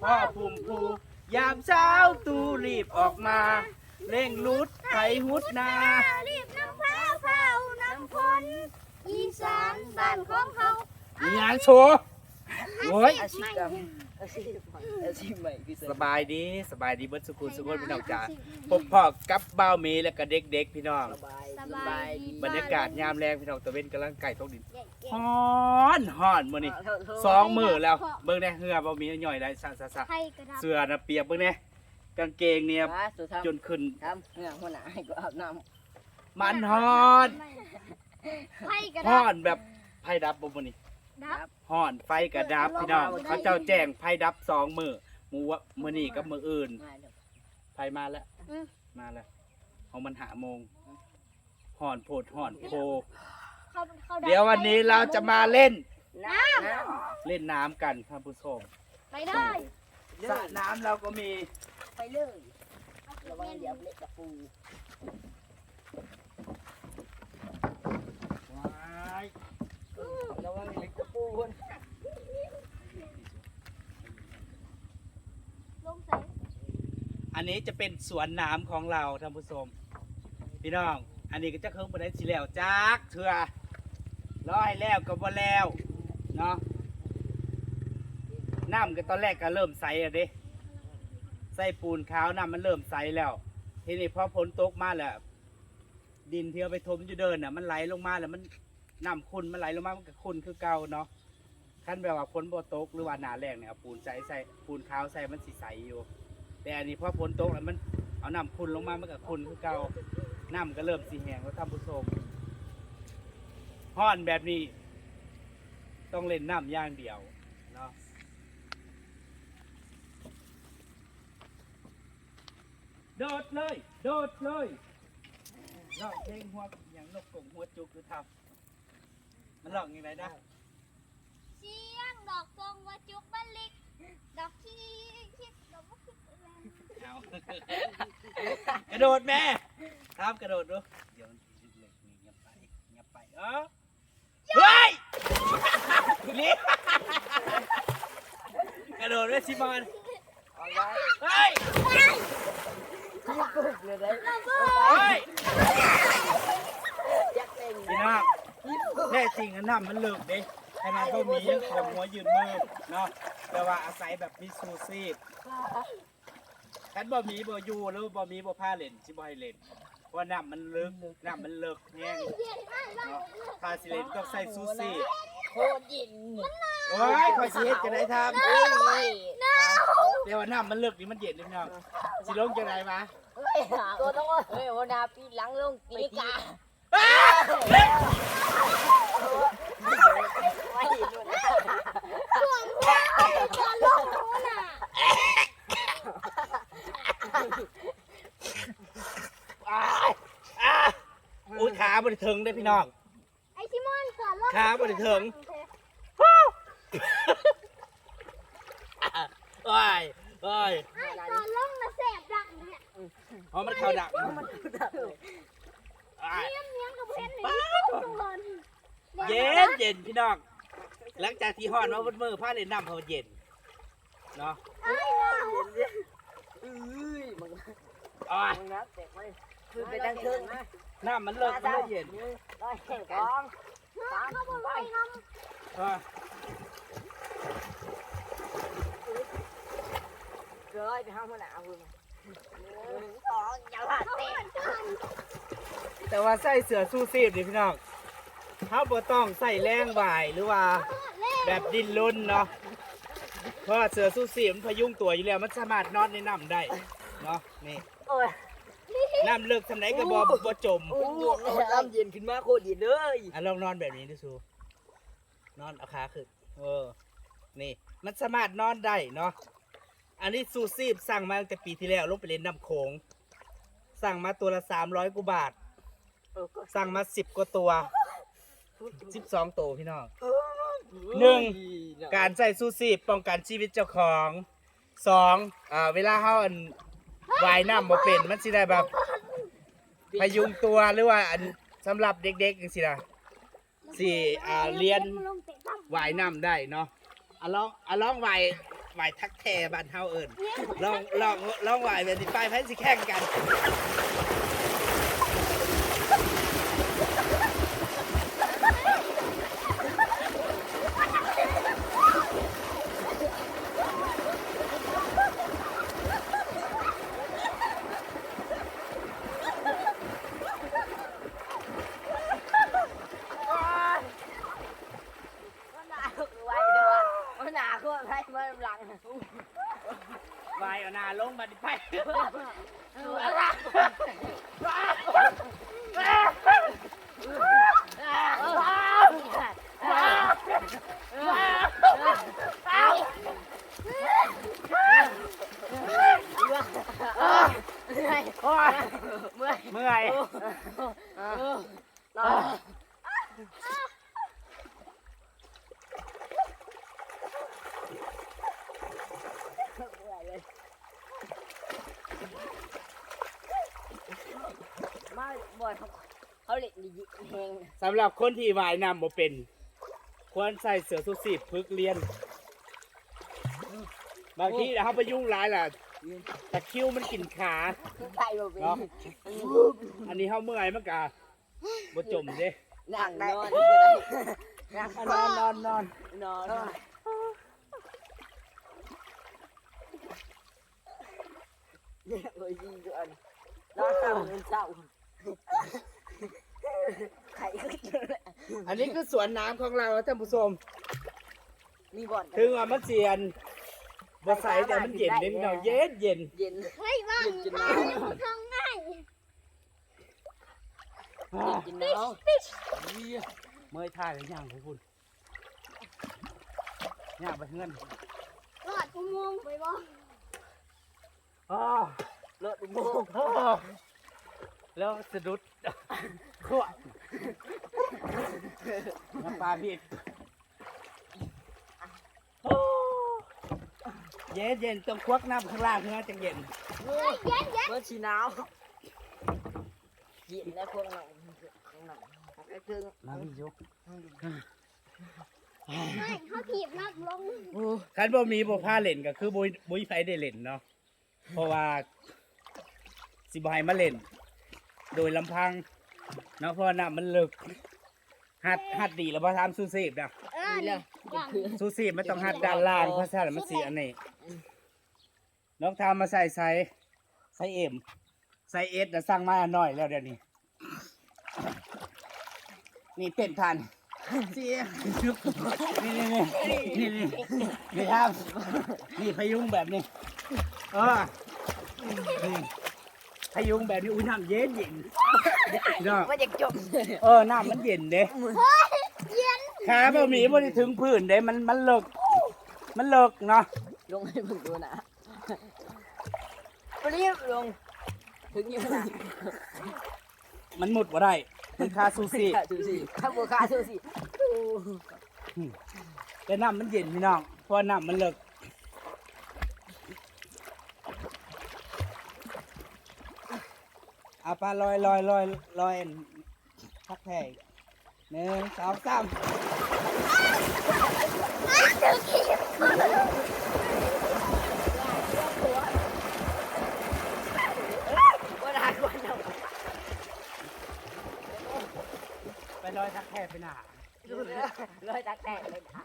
แจ้งพ่อภูมิภูยามเช้าตูรีบออกมา เร่งรุดไถหุดนา รีบน้ำพร้าวเผาน้ำพนอีสานบ้านของเขามีงานโชว์โอ้ยอาชีพกรรมอาชีพใหม่อาชีพใหม่คือสบายดีสบายดีเบิดสุขุนสุขนพี่น้องจ๋าพบพ่อกับบ่าวเมย์และก็เด็กๆพี่น้อง สบายส บายดีบรรยากาศยามแรงพี่น้องตะเวนกำลังไก่ตกดินฮ้อนฮ้อนมื้อนี้สองมื้อแล้ว เบิ่งแน่เหือบ่มีย่อยได้ซะซะซะไข่กระดับเสื้อน่ะเปียกเบิ่งแน่กางเกงเนี่ยมาสุดทจนขึ้นำทำเนี่ยหัวหน้าให้ก็อาบน้มันฮ้อนไข่กระดัฮ้อบนแบบไฟดับบ่มื้อนี้ดับฮ้อนไฟกระดับพี่น้องเขาเจ้าแจ้งไฟดับสองมื้อมื้อวะมื้อนี้กับมื้ออื่นำมาเดี๋ยวไฟมาแล้วอืมมาแล้วของมันหาโมง ห่อนโพดห่อนโพ เขาเขาเดี๋ยววันนี้เราจะมาเล่นน้ำน้เล่นน้ำกันท่านผู้ชมไปได้สระน้ำเราก็มีำไปเลยระวังเดี๋ยวเล็กกับปูว้ายระวังเล็กกับปูคนลงใส่อันนี้จะเป็นสวนน้ำของเราท่านผู้ชมพี่น้อง อันนี้ก็จะเคิงไปได้สิแล้วจักเถื่อร้อยแล้วก็บ่แล้วเนาะน้ำก็ตอนแรกก็เริ่มใสอะเด้ใส่ปูนขาวน้ำมันเริ่มใสแล้ว ทีนี้พอฝนตกมาแล้วดินที่เอาไปถมอยู่เดินน่ะมันไหลลงมาแล้วมันน้ำขุ่นมันไหลลงมามันก็ขุ่นคือเก่าเนาะขั้นแบบว่าฝนบ่ตกหรือว่าหนาแรงเนี่ยปูนใสใส่ปูนขาวใส่มันสิใสอยู่ แต่อันนี้พอฝนตกแล้วมันเอาน้ำขุ่นลงมามันก็ขุ่นคือเก่า น้ำก็เริ่มสีแหงแล้วท่านผู้ชมห้อนแบบนี้ ต้องเล่นน้ำย่างเดียวเนาะโดดเลย โดดเลยลองเพลงหัวอย่างนกกงหัวจุกหรือทำมันลองยังไงนะเสียงดอกทรงว่าจุกบันลิก ดอกขี้คิดดอกบ่คิด เอากระโดดแม่ครับกระโดดดูเดี๋ยวมันสิเล็กนี่เงียบไปเงียบไปเออเฮ้ยนี่กระโดดด้วยซิมอนเอาไว้เฮ้ยปุ๊บเลยได้เฮ้ยพี่น้องแน่จริงนะน้ำมันเลิกเด้ขนาดบ่มียังของหัวยืนมือเนาะแต่ว่าอาศัยแบบมีซูซีบ คันบ่มีบ่อยู่หรือบ่มีบ่พาเล่นสิบ่ให้เล่นเพราะว่าน้ำมันลึกน้ำมันเลิกแห้งเย็นมากเลยเนาะพาสิเล่นต้องใส่ซูซี่โคตรเย็นโอ้ยคอยสิเฮ็ดจะได้ทเอ้ยำเดี๋ยวว่าน้ำมันเลิกนี่มันเย็นเลยพี่น้องสิลงจะได้มาตัวต้องเฮ้ยหัวหน้าปีหลังลงตีกาไม่หนุนส่วนหัวส่วนลูกหัวน่ะ อุ้ยขาบ่ได้ถึงเด้อพี่น้อง ไอ้ชิมอนส่วนลูกขาบ่ได้ถึงโอ้ยโอ้ยไอ้ส่วนลูกน่ะแสบดังเนี่ยอ๋อมันเข้าดักมันอ้าย เลี้ยงเลี้ยงกับเพนนี่ทุกคนเย็นเย็นพี่น้อง หลังจากที่ฮ้อนมาบนมือผ้าเล่นน้ำเพอเย็น เนาะไอ้เนาะเอ้ย มึงโอ้ยมึงนะเด็กไม่คือไปดังเชิงนะน้ำมันเลิกมันเลยเย็นร้อยแข่งกองสามเขาบอกไปว่าไอ้น้เออเกิดไปห้ามหัวหน้ามึงหนึ่งสองอย่าพลาดำเขาเตะเหมือนกันแต่ว่าใส่เสื้อสู้ซีบนี่พี่น้องเขาบ่ต้องใส่แรงไหวหรือว่า แบบดิ้นรนเนาะเพราะว่าเสือสู้สีมันพยุงตัวอยู่แล้วมันสามารถนอนในน้ำได้ เนาะนี่โอ้ยน้ำเลิกสำไหนก็บ่บ่จมโอ้ยน้ำเย็นขึ้นมาโคตรเย็นเลยอะลองนอนแบบนี้ดูสูนอนเอาขาขึ้นเออ นี่ มันสามารถนอนได้เนาะอันนี้ซูซีบสั่งมาตั้งแต่ปีที่แล้วลงไปเล่นน้ำโขงสั่งมาตัวละสามร้อยกว่าบาท สั่งมาสิบกว่าตัวสิบสองตัวพี่น้องหนึ่งการใส่ซูซีป้องกันชีวิตเจ้าของสองอ่าเวลาเขาอัน ว่ายน้ำบ่เป็นมันสิได้แบบพยุงตัวหรือว่าอันสำหรับเด็กๆจังสินะสิอ่าเรียนว่ายน้ำได้เนาะอะลองอะลองว่ายไหวทักแทบ้านเฮาเอิญลองลองลองไหวแบบนี้ไปไพ่สิแข่งกัน มันหนาคือไว้ด้วยมันหนาคือไว้มันหลัง ไหวเอาหนาลงมาดิไปเมื่อย เมื่อย นอน มาบ่อยเขาเขาเล่นดีๆแหงสำหรับคนที่ว่ายน้ำบ่เป็น ควรใส่เสื้อชูชีพพึกเรียน บางทีเขาไปยุ่งร้ายล่ะตะคริวมันกินขา ใส่บ่เป็นเนาะ อันนี้เขาเมื่อยมันกะบ่จมเด้นั่งได้นั่งนอนนอนนอนนอนเนี่ยโอ้ยดีก่อนนอนเศร้าเงินเศร้า ไข่ขึ้นเลยอันนี้คือสวนน้ำของเราท่านผู้ชม มีบ่อนถึงว่ามันเสียนบ่ใสแต่มันเย็นเด้พี่น้องเย็นเย็นเย็นเฮ้ยว่างเย็นจนหนาวทำง่ายอ่ากินน้เมื่อยท่าหรือยังของคุณย่างไปเฮือนรอดอุโมงค์ไปบ่อ๋อำรถอุโมงค์โอ้ แล้วสะดุดขวบน้ำปลาบิดโอ้เย็นเย็นต้องควักน้ำข้างล่างเพื่อจะเย็นเฮ้ยเย็นเย็นรถชีหนาวเย็นแล้วพวกเราข้างหลังไอ้ถึงมาพี่ยุไม่เขาถีบนักลงคันบ่มีบ่พาเล่นก็คือบ่บ่มีไผได้เล่นเนาะเพราะว่าสิบ่ให้มาเล่น โดยลำพังเนาะเพราะว่าน้ำมันลึกหัดหัดดีแล้วบ่ทำซูซีบนะเออนี่ว่างซูซีบมันต้องหัดด้านล่างเพราะฉะนั้นมันสิอันนี้น้องทำมาใส่ใส่ใส่เอ็มใส่เอสน่ะสั่งมาหน่อยแล้วเดี๋ยวนี้ นี่เต้นทันเสียนี่นี่นี่นี่นี่นี่ครับนี่พยุงแบบนี้เออนี่ พยุงแบบนี้อุ้ยน้ำเย็นเย็นเนาะว่าจะจบเออน้ำมันเย็นเด้เย็นขาบะหมี่บ่ได้ถึงพื้นเด้มันมันเลิก มันเลิกเนาะลงให้มึงดูนะปรีบลง ถึงอยู่นะมันหมุดบ่ได้ มันคาซูซี่ซูซี่ข้าวบัวคาซูซี่แต่น้ำมันเย็นพี่น้องเพราะน้ำมันเลิก เอาปลาลอยลอยลอยลอยพักแพงหนึ่งสองสามว่าได้กว่าเจ้าไปลอยทักแพงไปหนาเลยตักแตกเลยนะ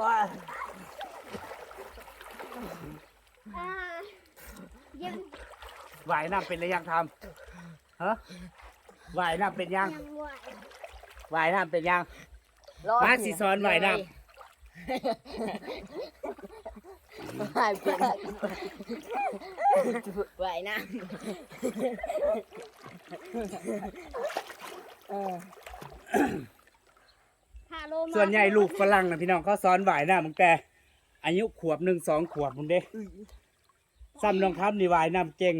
ว้า อ่าเย็น ว่ายน้ำเป็นหรือยังทำฮะว่ายน้ำเป็นยังยังไหวว่ายน้ำเป็นยังมาสิสอนว่ายน้ว่ายเป็นว่ายน้ำพาโลมาส่วนใหญ่ลูกฝรั่งนะพี่น้องเขาสอนว่ายน้ำมึงแต่ อายุขวบหนึ่งสองขวบมึงเด้ซ้ำน้องทับนี่ว่ายน้ำเก่ง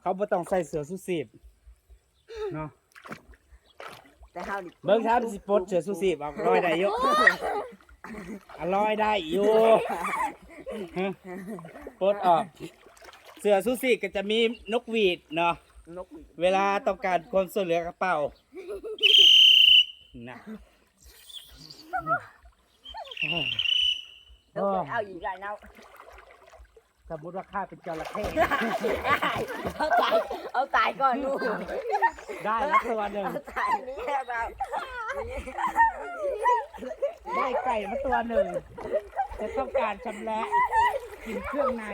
เขาบ่ต้องใส่เสื้อสูซีบเนาะแต่เฮาดิเบิ่งทับสิปลดเสื้อสูซีบออกลอยได้อยู่อะลอยได้อยู่ฮะปลดออก เสือซูซี่ก็จะมีนกหวีดเนาะนกหวีดเวลาต้องการความช่วยเหลือกระเป๋านะนกหวีดเอาอีกไรเนาะ สมมติว่าข้าเป็นจระเข้เอาตายเอาตายก่อนลูกได้แล้วตัวหนึ่งเอาตายนี่แบบได้ไก่มาตัวหนึ่งจะต้องการชำระกินเครื่องใน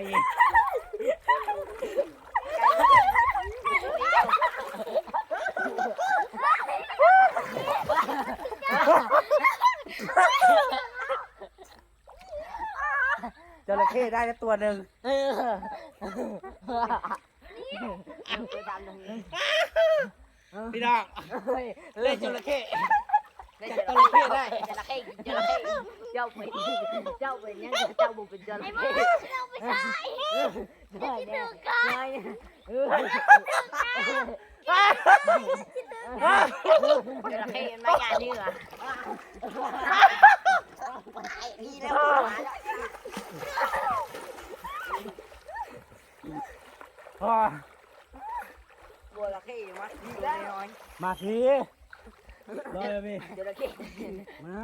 จระเข้ ได้แล้วตัวหนึ่งเออไปทำตรงนี้พี่น้องเฮ้ยเล่นจระเข้ได้จระเข้ได้จระเข้จระเข้เจ้าเป็นเจ้าเป็นยังเจ้าบุเป็นจระไอ้เข้บ้าเราไปใช้ได้เนี่ยได้เออจระเข้ไม่งานนี่เหรอพี่แล้ว พอบัวจระเข้มาดีแล้วน้อยมาทีรอยพี่จระเข้มา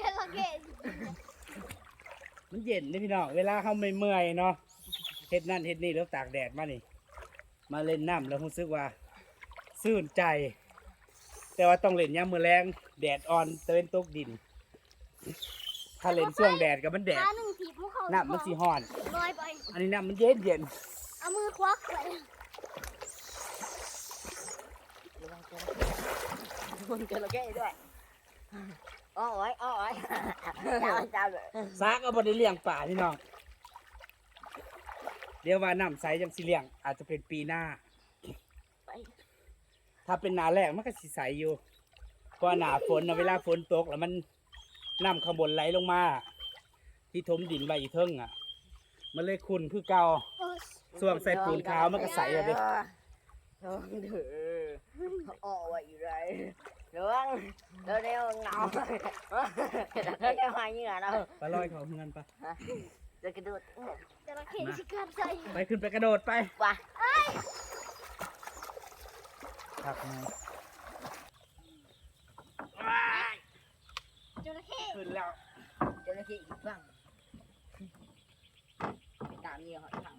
จระเข้มันเย็นเลยพี่น้องเวลาเขาไม่เมื่อยเนาะเฮ็ดนั่นเฮ็ดนี่แล้วตากแดดมานี่ มาเล่นน้ำแล้วรู้สึกว่าซื่นใจ แต่ว่าต้องเล่นยามมื้อแรงแดดอ่อนตะเวนตกดิน ถ้าเล่นช่วงแดดกับมันแดดขาหนึ่งถีบพวกเขาน้ำมันสิฮ้อน ลอยไป อันนี้น้ำมันเย็นเย็นเอามือควักไปมันจระเข้ด้วยอ้อยอ้อยเจ้าเจ้าเลยซากเอาบ่ได้เลี้ยงป่าพี่น้องเดี๋ยวว่าน้ำใสจังสิเลี้ยง อาจจะเป็นปีหน้าถ้าเป็นหนาแรกมันก็สิใสอยู่เพราะว่าหนาฝนนะเวลาฝนตกแล้วมัน น้ำข้างบนไหลลงมา ที่ทมดินไว้อีเทิงอะ มันเลยขุ่นคือเก่าส่วงใส่ปูนขาวมันก็ใสอะเด้ลองเถอะอ้อยอยู่ไรเรื่องเร็วเร็วเงาเร็วเร็วหายเหงื่อเราไปลอยเขาเงินไปจะกระโดดจะระเข้ชิกัดใจไปขึ้นไปกระโดดไปว่ะผักมา จระเข้ขึ้นแล้วจระเข้อีกฝั่งไปตามนี่หอยทาง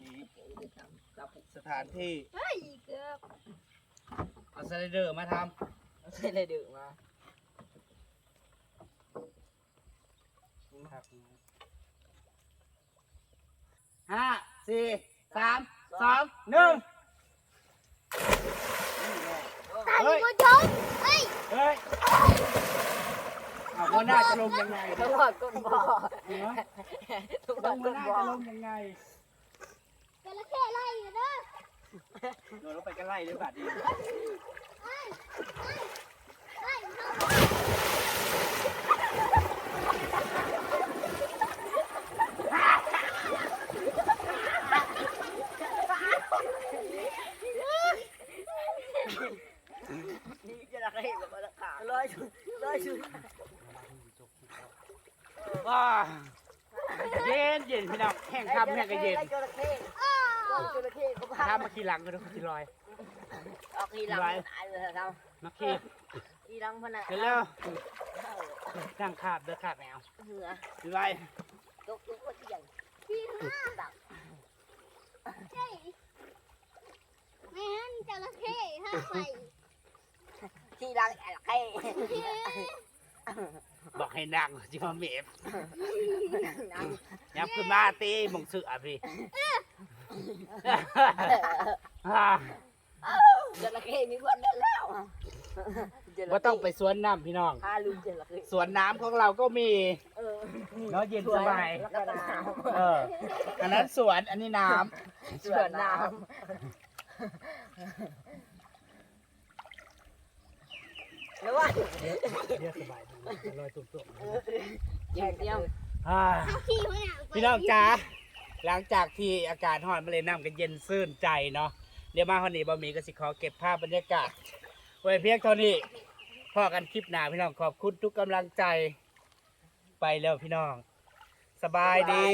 นี่ไปตามเราผูกสถานที่เฮ้ยเกือบเอาสไลเดอร์มาทใช่เลยดึกมาำผักมาห้าสี่สามสองหนึ่งตายเฮ้ยผู้ชมเฮ้ยเฮ้ย เอาหัวหน้าจะลงยังไงทุเนี่ยกคนก้นบ่อเหรอทุกคแล้วนหัวก้นหน้าบ่อจะลงยังไงจระเข้ไล่อยู่เด้อโดนลงไปกันไล่ด้วยบัดนี้ไล่เข้านี่จระเข้แบบว่าขาลอยชุดลอยชุด ว้าเย็นเย็นพี่น้องแห้งคำแห้งก็เย็นจระเข้จระเข้เขาพาถ้ามาขี่หลังก็ต้องขี่ลอยออกทีหลังตายเลยครับมาขี่ทีหลังพนักเดี๋ยวแล้วนั่งขาบเด้อขาบแมวเหงื่อขี่ลอยตกตกที่ใหญ่พี่ห้าตักใช่แม่นจระเข้ห้าใส่ทีหลังจระเข้ บอกให้นั่งจิมาเมฟนั่งยับขึ้นมาตีหมองเสือพี่อ่าจระเข้มีคนเดินแล้วว่าต้องไปสวนน้ำพี่น้อง พาลุงจระเข้สวนน้ำของเราก็มีเออเนาะเย็นสบายแล้วก็น้เออ อันนั้นสวนอันนี้น้ำสวนน้ำแล้วว่าำเรียกสบายดี ลอยตุ่มเยี่ยมเยี่ยมๆอ่าพี่น้องจ๋าหลังจากที่อากาศร้อนมาเลยน้ำกันเย็นซื่นใจเนาะเดี๋ยวมาคนนี้บะหมี่ก็สิขอเก็บภาพบรรยากาศไว้เพียงเท่านี้พอกันคลิปหน้าพี่น้องขอบคุณทุกกำลังใจ ไปแล้วพี่น้อง สบายดี